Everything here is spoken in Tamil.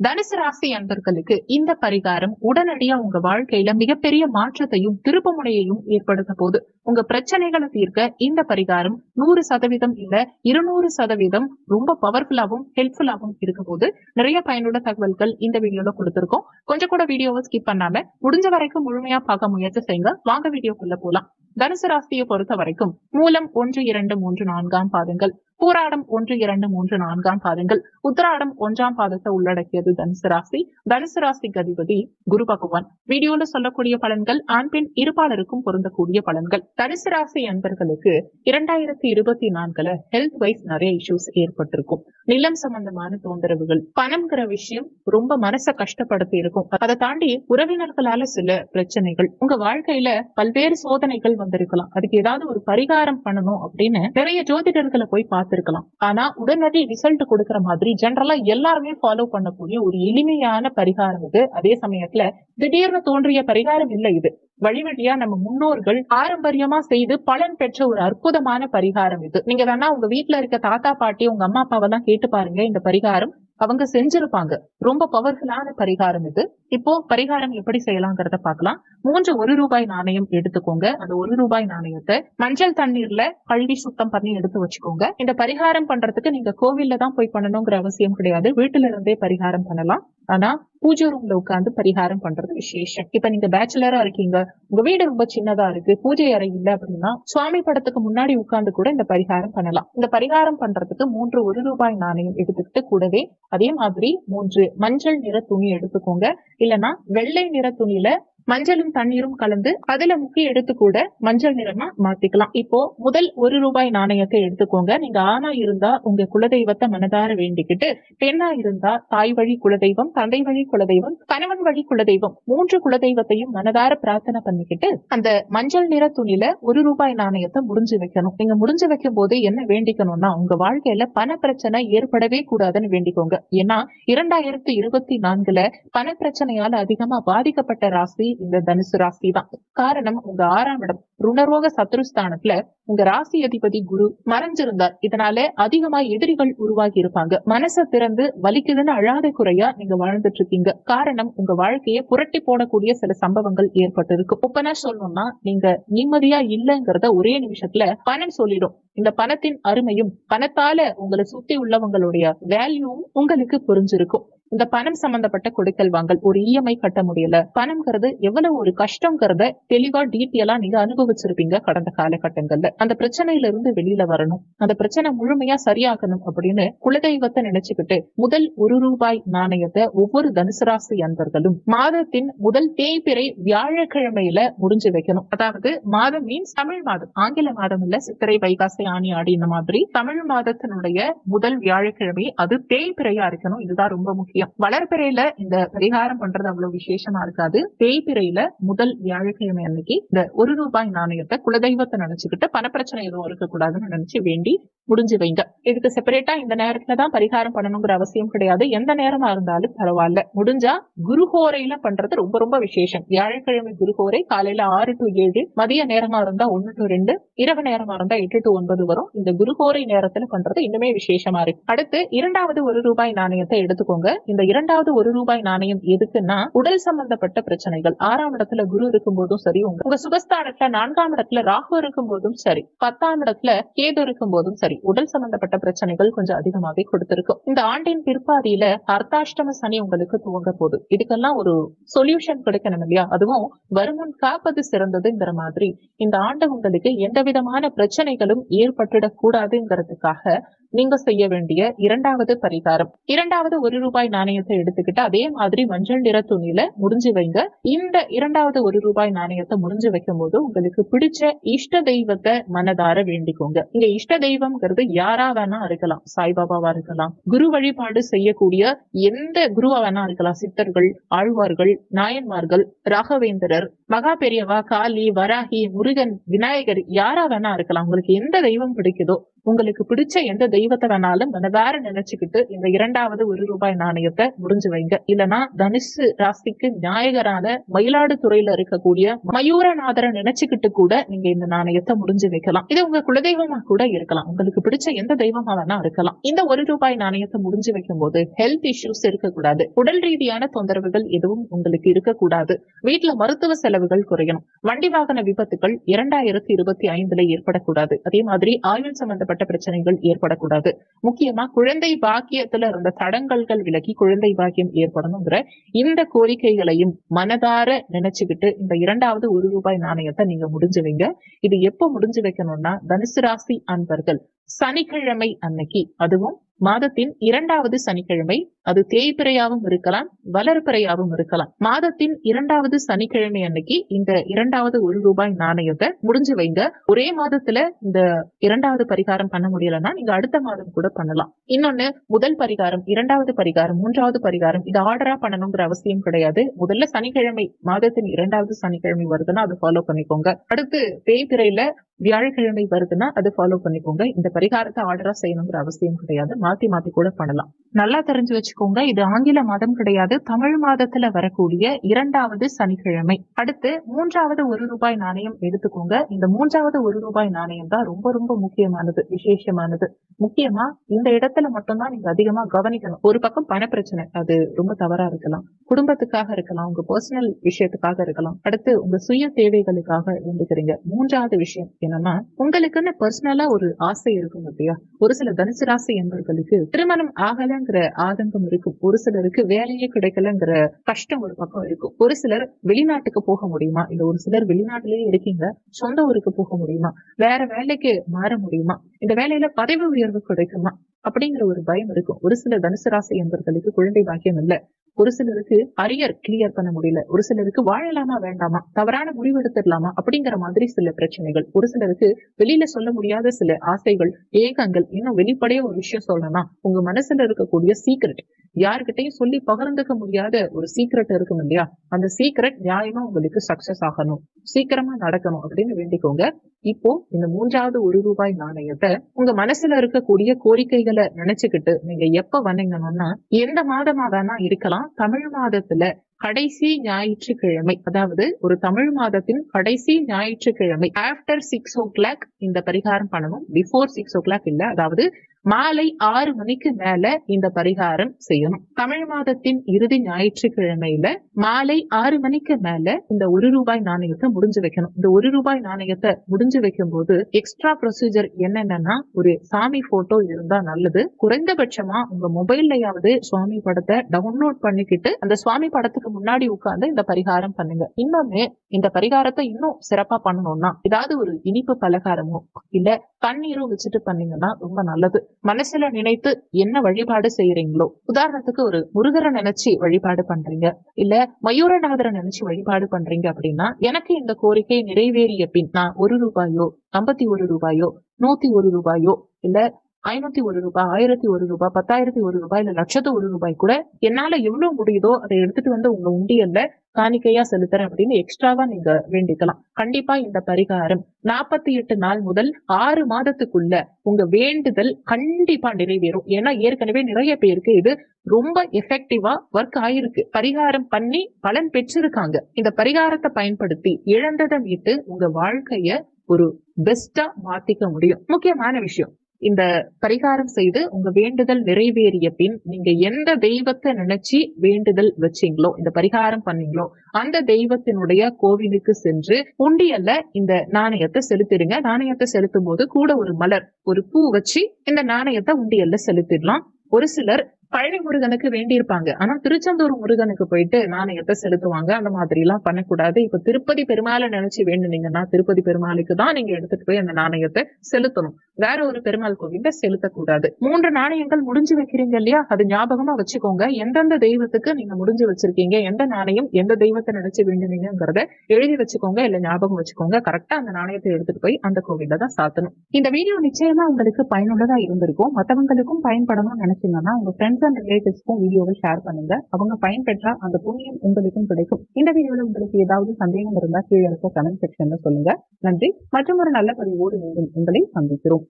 தனுசு ராசி அன்பர்களுக்கு இந்த பரிகாரம் உடனடியா உங்க வாழ்க்கையில மிகப்பெரிய மாற்றத்தையும் திருப்புமுனையையும் ஏற்படுத்த போது உங்க பிரச்சனைகளை தீர்க்க இந்த பரிகாரம் நூறு சதவீதம் இல்ல இருநூறு சதவீதம் ரொம்ப பவர்ஃபுல்லாவும் ஹெல்ப்ஃபுல்லாவும் இருக்க போது நிறைய பயனுள்ள தகவல்கள் இந்த வீடியோல கொடுத்திருக்கோம். கொஞ்சம் கூட வீடியோவை ஸ்கிப் பண்ணாம முடிஞ்ச வரைக்கும் முழுமையா பார்க்க முயற்சி செய்யுங்க. வாங்க வீடியோக்குள்ள போலாம். தனுசு ராசியை பொறுத்த வரைக்கும் மூலம் ஒன்று இரண்டு மூன்று நான்காம் பாதங்கள். பூராடம் ஒன்று இரண்டு மூன்று நான்காம் பாதங்கள். உத்தராடம் ஒன்றாம் பாதத்தை உள்ளடக்கியது தனுசு ராசி. தனுசு ராசிக்கு அதிபதி குரு பகவான். வீடியோல சொல்லக்கூடிய பலன்கள் ஆண் பெண் இருபாலருக்கும் பொருந்தக்கூடிய பலன்கள். தனுசு ராசி அன்பர்களுக்கு இரண்டாயிரத்தி இருபத்தி நான்குல ஹெல்த் வைஸ் நிறைய இஷ்யூஸ் ஏற்பட்டிருக்கும். நிலம் சம்பந்தமான தொந்தரவுகள் பணம்ங்கிற விஷயம் ரொம்ப மனசை கஷ்டப்படுத்தி இருக்கும். அதை தாண்டி உறவினர்களால சில பிரச்சனைகள் உங்க வாழ்க்கையில பல்வேறு சோதனைகள் வந்திருக்கலாம். அதுக்கு ஏதாவது ஒரு பரிகாரம் பண்ணணும் அப்படின்னு நிறைய ஜோதிடர்களை போய் பார்த்திருக்கலாம். ஆனா உடனடி ரிசல்ட் கொடுக்கற மாதிரி ஜென்ரலா எல்லாருமே ஃபாலோ பண்ணக்கூடிய ஒரு எளிமையான பரிகாரம் இது. அதே சமயத்துல திடீர்னு தோன்றிய பரிகாரம் இல்லை இது. வழி வழியா நம்ம முன்னோர்கள் பாரம்பரியமா செய்து பலன் பெற்ற ஒரு அற்புதமான பரிகாரம் இது. நீங்க வேணா உங்க வீட்டுல இருக்க தாத்தா பாட்டி உங்க அம்மா அப்பாவெல்லாம் கேட்டு பாருங்க இந்த பரிகாரம். அவங்க செஞ்சிருப்பாங்க. ரொம்ப பவர்ஃபுல்லான பரிகாரம் இது. இப்போ பரிகாரம் எப்படி செய்யலாங்கிறத பார்க்கலாம். மூன்று ஒரு ரூபாய் நாணயம் எடுத்துக்கோங்க. அந்த ஒரு ரூபாய் நாணயத்தை மஞ்சள் தண்ணீர்ல கழுவி சுத்தம் பண்ணி எடுத்து வச்சுக்கோங்க. இந்த பரிகாரம் பண்றதுக்கு நீங்க கோவில்ல தான் போய் பண்ணணுங்கிற அவசியம் கிடையாது. வீட்டுல இருந்தே பரிகாரம் பண்ணலாம். ஆனா பூஜை ரூம்ல உட்காந்து பரிகாரம் பண்றது விசேஷம். இப்ப நீங்க பேச்சுலரா இருக்கீங்க உங்க வீடு ரொம்ப சின்னதா இருக்கு பூஜை அறை இல்ல அப்படின்னா சுவாமி படத்துக்கு முன்னாடி உட்கார்ந்து கூட இந்த பரிகாரம் பண்ணலாம். இந்த பரிகாரம் பண்றதுக்கு மூன்று ஒரு ரூபாய் நாணயம் எடுத்துக்கிட்டு கூடவே அதே மாதிரி மூன்று மஞ்சள் நிற துணி எடுத்துக்கோங்க. இல்லனா வெள்ளை நிற துணியில மஞ்சளும் தண்ணீரும் கலந்து அதுல முக்கி எடுத்து கூட மஞ்சள் நிறமா மாத்திக்கலாம். இப்போ முதல் ஒரு ரூபாய் நாணயத்தை எடுத்துக்கோங்க. நீங்க ஆணா இருந்தா உங்க குலதெய்வத்தை மனதார வேண்டிக்கிட்டு பெண்ணா இருந்தா தாய் வழி குலதெய்வம் தந்தை வழி குலதெய்வம் கணவன் வழி குலதெய்வம் மூன்று குலதெய்வத்தையும் மனதார பிரார்த்தனை பண்ணிக்கிட்டு அந்த மஞ்சள் நிற துணியில ஒரு ரூபாய் நாணயத்தை முடிஞ்சு வைக்கணும். நீங்க முடிஞ்சு வைக்கும் போது என்ன வேண்டிக்கணும்னா உங்க வாழ்க்கையில பண பிரச்சனை ஏற்படவே கூடாதுன்னு வேண்டிக்கோங்க. ஏன்னா இரண்டாயிரத்தி இருபத்தி நான்குல பண பிரச்சனையால அதிகமா பாதிக்கப்பட்ட ராசி இந்த தனுசு ராசி தான் காரணம் உங்க ஆறாம் இடம் ருணரோக சத்ருஸ்தானத்துல உங்க ராசி அதிபதி குரு மறைஞ்சிருந்தார். இதனால அதிகமா எதிரிகள் உருவாகி இருப்பாங்க. மனசை திறந்து வலிக்குதுன்னு அழாத குறையா நீங்க வாழ்ந்துட்டு இருக்கீங்க. காரணம் உங்க வாழ்க்கையை புரட்டி போடக்கூடிய சில சம்பவங்கள் ஏற்பட்டு இருக்கு ஒப்பனா சொல்லணும்னா நீங்க நிம்மதியா இல்லைங்கிறத ஒரே நிமிஷத்துல பணம் சொல்லிடும். இந்த பணத்தின் அருமையும் பணத்தால உங்களை சுத்தி உள்ளவங்களுடைய வேல்யூவும் உங்களுக்கு புரிஞ்சிருக்கும். இந்த பணம் சம்பந்தப்பட்ட கொடுக்கல் வாங்கல் ஒரு இஎம்ஐ கட்ட முடியல. பணம்ங்கிறது எவ்வளவு ஒரு கஷ்டங்கிறத தெளிவா டீட்டெயிலா நீங்க அனுபவிச்சிருப்பீங்க கடந்த காலகட்டங்கள்ல. அந்த பிரச்சனையில இருந்து வெளியில வரணும். அந்த பிரச்சனை முழுமையா சரியாகணும் அப்படின்னு குலதெய்வத்தை நினைச்சுக்கிட்டு முதல் ஒரு ரூபாய் நாணயத்தை ஒவ்வொரு தனுசு ராசி அன்பர்களும் மாதத்தின் முதல் தேய்பிறை வியாழக்கிழமையில முடிஞ்சு வைக்கணும். அதாவது மாதம் மீன்ஸ் தமிழ் மாதம். ஆங்கில மாதம் இல்ல சித்திரை வைகாசி ஆணி ஆடி இந்த மாதிரி தமிழ் மாதத்தினுடைய முதல் வியாழக்கிழமை அது தேய்பிறையா இருக்கணும். இதுதான் ரொம்ப முக்கியம். வளர்பிறையில இந்த பரிகாரம் பண்றது அவ்வளவு விசேஷமா இருக்காது. தேய்பிறையில முதல் வியாழக்கிழமை அன்னைக்கு இந்த ஒரு ரூபாய் நாணயத்தை குலதெய்வத்தை நினைச்சுக்கிட்டு பணப்பிரச்சனை எதுவும் இருக்கக்கூடாதுன்னு நினைச்சு வேண்டி முடிஞ்சு வைங்க. இதுக்கு செப்பரேட்டா இந்த நேரத்துல தான் பரிகாரம் பண்ணணுங்கிற அவசியம் கிடையாது. எந்த நேரமா இருந்தாலும் பரவாயில்ல. முடிஞ்சா குருஹோரையில பண்றது ரொம்ப ரொம்ப விசேஷம். வியாழக்கிழமை குருஹோரை காலையில ஆறு டு ஏழு மதிய நேரமா இருந்தா ஒன்னு டு ரெண்டு இரவு நேரமா இருந்தா எட்டு டு ஒன்பது வரும். இந்த குருஹோரை நேரத்துல பண்றது இன்னுமே விசேஷமா இருக்கு. அடுத்து இரண்டாவது ஒரு ரூபாய் நாணயத்தை எடுத்துக்கோங்க. இந்த இரண்டாவது ஒரு ரூபாய் நாணயம் எதுக்குன்னா உடல் சம்பந்தப்பட்ட பிரச்சனைகள். ஆறாம் இடத்துல குரு இருக்கும் போதும் சரி உங்க உங்க சுகஸ்தானத்துல நான்காம் இடத்துல ராகு இருக்கும் போதும் சரி பத்தாம் இடத்துல கேது இருக்கும் போதும் சரி. உடல் சம்பந்தப்பட்ட பிரச்சனைகள் கொஞ்சம் அதிகமாவே கொடுத்திருக்கும். இந்த ஆண்டின் பிற்பாதியில அர்த்தாஷ்டம சனி உங்களுக்கு துவங்க போகுது. இதுக்கெல்லாம் ஒரு சொல்யூஷன் கிடைக்கணும் இல்லையா? அதுவும் வருமுன் காப்பது சிறந்ததுங்கிற மாதிரி. இந்த ஆண்டு உங்களுக்கு எந்த விதமான பிரச்சனைகளும் ஏற்பட்டுடக் கூடாதுங்கிறதுக்காக நீங்க செய்ய வேண்டிய இரண்டாவது பரிகாரம். இரண்டாவது ஒரு ரூபாய் நாணயத்தை எடுத்துக்கிட்டு அதே மாதிரி மஞ்சள் நிற துணியில முடிஞ்சு வைங்க. இந்த இரண்டாவது ஒரு ரூபாய் நாணயத்தை முடிஞ்சு வைக்கும் போது உங்களுக்கு பிடிச்ச இஷ்ட தெய்வத்தை மனதார வேண்டிக்கோங்க. இங்க இஷ்ட தெய்வம்ங்கிறது யாரா வேணா இருக்கலாம். சாய்பாபாவா இருக்கலாம். குரு வழிபாடு செய்யக்கூடிய எந்த குருவா வேணா இருக்கலாம். சித்தர்கள் ஆழ்வார்கள் நாயன்மார்கள் ராகவேந்திரர் மகா பெரியவா காளி வராகி முருகன் விநாயகர் யாரா வேணா இருக்கலாம். உங்களுக்கு எந்த தெய்வம் பிடிக்குதோ உங்களுக்கு பிடிச்ச எந்த தெய்வத்தை வேணாலும் மனதார நினைச்சுக்கிட்டு இந்த இரண்டாவது ஒரு ரூபாய் நாணயத்தை முடிஞ்சு வைங்க. இல்லைன்னா தனுசு ராசிக்கு நாயகரான மயிலாடுதுறையில இருக்கக்கூடிய மயூரநாதரை நினைச்சுக்கிட்டு கூட நீங்க இந்த நாணயத்தை முடிஞ்சு வைக்கலாம். இது உங்க குலதெய்வமா கூட இருக்கலாம். உங்களுக்கு பிடிச்ச எந்த தெய்வமா வேணா இருக்கலாம். இந்த ஒரு ரூபாய் நாணயத்தை முடிஞ்சு வைக்கும் போது ஹெல்த் இஷ்யூஸ் இருக்கக்கூடாது. உடல் ரீதியான தொந்தரவுகள் எதுவும் உங்களுக்கு இருக்கக்கூடாது. வீட்டுல மருத்துவ செலவுகள் குறையணும். வண்டி வாகன விபத்துகள் இரண்டாயிரத்தி இருபத்தி ஐந்துல ஏற்படக்கூடாது. அதே மாதிரி ஆயுள் சம்பந்தப்பட்ட பிரச்சனைகள் ஏற்படக்கூடாது. முக்கியமா குழந்தை பாக்கியத்துல இருந்த தடங்கல்கள் விலகி குழந்தை பாக்கியம் ஏற்படணுங்கிற இந்த கோரிக்கைகளையும் மனதார நினைச்சுக்கிட்டு இந்த இரண்டாவது ஒரு ரூபாய் நாணயத்தை நீங்க முடிஞ்சு வைங்க இது எப்போ முடிஞ்சு வைக்கணும்னா தனுசு ராசி அன்பர்கள் சனிக்கிழமை அன்னைக்கு அதுவும் மாதத்தின் இரண்டாவது சனிக்கிழமை அது தேய்பிறையாவும் இருக்கலாம் வளர்பிறையாவும் இருக்கலாம். மாதத்தின் இரண்டாவது சனிக்கிழமை அன்னைக்கு இந்த இரண்டாவது ஒரு ரூபாய் நாணயத்தை முடிஞ்சு வைங்க. ஒரே மாதத்துல இந்த இரண்டாவது பரிகாரம் பண்ண முடியலன்னா நீங்க அடுத்த மாதம் கூட பண்ணலாம். இன்னொன்னு முதல் பரிகாரம் இரண்டாவது பரிகாரம் மூன்றாவது பரிகாரம் இது ஆர்டரா பண்ணணுங்கிற அவசியம் கிடையாது. முதல்ல சனிக்கிழமை மாதத்தின் இரண்டாவது சனிக்கிழமை வருதுன்னா அதை ஃபாலோ பண்ணிக்கோங்க. அடுத்து தேய்பிறையில வியாழக்கிழமை வருதுன்னா அது ஃபாலோ பண்ணிக்கோங்க. இந்த பரிகாரத்தை ஆர்டரா செய்யணுங்கிற அவசியம் கிடையாது. மாத்தி மாத்தி கூட பண்ணலாம். நல்லா தெரிஞ்சு வச்சுக்கோங்க இது ஆங்கில மாதம் கிடையாது. தமிழ் மாதத்துல வரக்கூடிய இரண்டாவது சனிக்கிழமை. அடுத்து மூன்றாவது ஒரு ரூபாய் நாணயம் எடுத்துக்கோங்க. இந்த மூன்றாவது ஒரு ரூபாய் நாணயம் தான் ரொம்ப ரொம்ப முக்கியமானது விசேஷமானது. முக்கியமா இந்த இடத்துல மட்டும்தான் நீங்க அதிகமா கவனிக்கணும். ஒரு பக்கம் பண பிரச்சனை அது ரொம்ப தவறா இருக்கலாம். குடும்பத்துக்காக இருக்கலாம் உங்க பர்சனல் விஷயத்துக்காக இருக்கலாம். அடுத்து உங்க சுய தேவைகளுக்காக வேண்டுகிறீங்க. மூன்றாவது விஷயம் என்னன்னா உங்களுக்குன்னு பர்சனலா ஒரு ஆசை இருக்கும் இல்லையா ஒரு சில தனுசு ராசி என்பவர்களுக்கு திருமணம் ஆகலங்கிற ஆதங்கம் இருக்கும். ஒரு சிலருக்கு வேலையே கிடைக்கலங்கிற கஷ்டம் ஒரு பக்கம் இருக்கும். ஒரு சிலர் வெளிநாட்டுக்கு போக முடியுமா? இல்ல ஒரு சிலர் வெளிநாட்டிலேயே இருக்கீங்க சொந்த ஊருக்கு போக முடியுமா? வேற வேலைக்கு மாற முடியுமா? இந்த வேலையில பதவி உயர்வு கிடைக்குமா? அப்படிங்கிற ஒரு பயம் இருக்கும். ஒரு சில தனுசு ராசி என்பவர்களுக்கு குழந்தை பாக்கியம் இல்ல. ஒரு சிலருக்கு அரியர் கிளியர் பண்ண முடியல. ஒரு சிலருக்கு வாழலாமா வேண்டாமா? தவறான முடிவு எடுத்துடலாமா? அப்படிங்கிற மாதிரி சில பிரச்சனைகள். ஒரு சிலருக்கு வெளியில சொல்ல முடியாத சில ஆசைகள் ஏகங்கள். இன்னும் வெளிப்படைய ஒரு விஷயம் சொல்லணும்னா உங்க மனசுல இருக்கக்கூடிய சீக்ரெட் யாருக்கிட்டையும் சொல்லி பகிர்ந்துக்க முடியாத ஒரு சீக்ரெட் இருக்கும் இல்லையா? அந்த சீக்ரெட் நியாயமா உங்களுக்கு சக்சஸ் ஆகணும். சீக்கிரமா நடக்கணும் அப்படின்னு வேண்டிக்கோங்க. இப்போ இந்த மூன்றாவது ஒரு ரூபாய் நாணயத்தை உங்க மனசுல இருக்கக்கூடிய கோரிக்கைகளை நினைச்சுக்கிட்டு நீங்க எப்ப வந்தீங்கன்னா எந்த மாதமா வேணா இருக்கலாம். தமிழ் மாதத்துல கடைசி ஞாயிற்றுக்கிழமை அதாவது ஒரு தமிழ் மாதத்தின் கடைசி ஞாயிற்றுக்கிழமை ஆஃப்டர் சிக்ஸ் ஓ கிளாக் இந்த பரிகாரம் பண்ணணும். பிஃபோர் சிக்ஸ் ஓ கிளாக் இல்ல அதாவது மாலை ஆறு மணிக்கு மேல இந்த பரிகாரம் செய்யணும். தமிழ் மாதத்தின் இறுதி ஞாயிற்றுக்கிழமையில மாலை ஆறு மணிக்கு மேல இந்த ஒரு ரூபாய் நாணயத்தை முடிஞ்சு வைக்கணும். இந்த ஒரு ரூபாய் நாணயத்தை முடிஞ்சு வைக்கும் போது எக்ஸ்ட்ரா ப்ரொசீஜர் என்னென்னன்னா ஒரு சாமி போட்டோ இருந்தா நல்லது. குறைந்தபட்சமா உங்க மொபைல்லையாவது சுவாமி படத்தை டவுன்லோட் பண்ணிக்கிட்டு அந்த சுவாமி படத்துக்கு முன்னாடி உட்கார்ந்து இந்த பரிகாரம் பண்ணுங்க. இன்னொன்னு இந்த பரிகாரத்தை இன்னும் சிறப்பா பண்ணணும்னா ஏதாவது ஒரு இனிப்பு பலகாரமோ இல்ல தண்ணீரும் வச்சுட்டு பண்ணீங்கன்னா ரொம்ப நல்லது. மனசுல நினைத்து என்ன வழிபாடு செய்யறீங்களோ உதாரணத்துக்கு ஒரு முருகரை நினைச்சு வழிபாடு பண்றீங்க இல்ல மயூரநாதரை நினைச்சு வழிபாடு பண்றீங்க அப்படின்னா எனக்கு இந்த கோரிக்கை நிறைவேறிய பின் நான் ஒரு ரூபாயோ ஐம்பத்தி ஒரு ரூபாயோ நூத்தி ஒரு ரூபாயோ இல்ல ஐநூத்தி ஒரு ரூபாய் ஆயிரத்தி ஒரு ரூபாய் பத்தாயிரத்தி ஒரு ரூபாய் இல்ல லட்சத்து ஒரு ரூபாய் கூட என்னால எவ்வளவு முடியுதோ அதை எடுத்துட்டு வந்து உங்க உண்டியல்ல காணிக்கையா செலுத்துறேன் அப்படின்னு எக்ஸ்ட்ராவா நீங்க வேண்டிக்கலாம். கண்டிப்பா இந்த பரிகாரம் நாற்பத்தி எட்டு நாள் முதல் ஆறு மாதத்துக்குள்ள உங்க வேண்டுதல் கண்டிப்பா நிறைவேறும். ஏன்னா ஏற்கனவே நிறைய பேருக்கு இது ரொம்ப எஃபெக்டிவா ஒர்க் ஆயிருக்கு. பரிகாரம் பண்ணி பலன் பெற்றிருக்காங்க. இந்த பரிகாரத்தை பயன்படுத்தி இழந்ததை மீட்டு உங்க வாழ்க்கைய ஒரு பெஸ்டா மாத்திக்க முடியும். முக்கியமான விஷயம் இந்த பரிகாரம் செய்து உங்க வேண்டுதல் நிறைவேறிய பின் நீங்க எந்த தெய்வத்தை நினைச்சு வேண்டுதல் வச்சீங்களோ இந்த பரிகாரம் பண்ணீங்களோ அந்த தெய்வத்தினுடைய கோவிலுக்கு சென்று உண்டியல்ல இந்த நாணயத்தை செலுத்திடுங்க. நாணயத்தை செலுத்தும் போது கூட ஒரு மலர் ஒரு பூ வச்சு இந்த நாணயத்தை உண்டியல்ல செலுத்திடலாம். ஒரு சிலர் பழனி முருகனுக்கு வேண்டியிருப்பாங்க. ஆனா திருச்செந்தூர் முருகனுக்கு போயிட்டு நாணயத்தை செலுத்துவாங்க. அந்த மாதிரி எல்லாம் பண்ணக்கூடாது. இப்ப திருப்பதி பெருமாளை நினைச்சு வேண்டுனீங்கன்னா திருப்பதி பெருமாளுக்கு தான் நீங்க எடுத்துட்டு போய் அந்த நாணயத்தை செலுத்தணும். வேற ஒரு பெருமாள் கோவில்ல செலுத்தக்கூடாது. மூன்று நாணயங்கள் முடிஞ்சு வைக்கிறீங்க இல்லையா? அது ஞாபகமா வச்சுக்கோங்க. எந்தெந்த தெய்வத்துக்கு நீங்க முடிஞ்சு வச்சிருக்கீங்க? எந்த நாணயம் எந்த தெய்வத்தை நினைச்சு வேண்டுனீங்கிறத எழுதி வச்சுக்கோங்க. இல்ல ஞாபகம் வச்சுக்கோங்க. கரெக்டா அந்த நாணயத்தை எடுத்துட்டு போய் அந்த கோவில்ல தான் சாத்தணும். இந்த வீடியோ நிச்சயமா உங்களுக்கு பயனுள்ளதா இருந்திருக்கும். மத்தவங்களுக்கும் பயன்படணும்னு நினைச்சீங்கன்னா உங்க ஃப்ரெண்ட்ஸ் அண்ட் ரிலேட்டிவ்ஸ்க்கும் வீடியோவை ஷேர் பண்ணுங்க. அவங்க பயன்பெற்றால் அந்த புண்ணியம் உங்களுக்கும் கிடைக்கும். இந்த வீடியோல உங்களுக்கு ஏதாவது சந்தேகம் இருந்தா கீழே இருக்க கமெண்ட் செக்ஷன்ல சொல்லுங்க. நன்றி. மற்றும் ஒரு நல்ல பதிவோடு மீண்டும் உங்களை சந்திக்கிறோம்.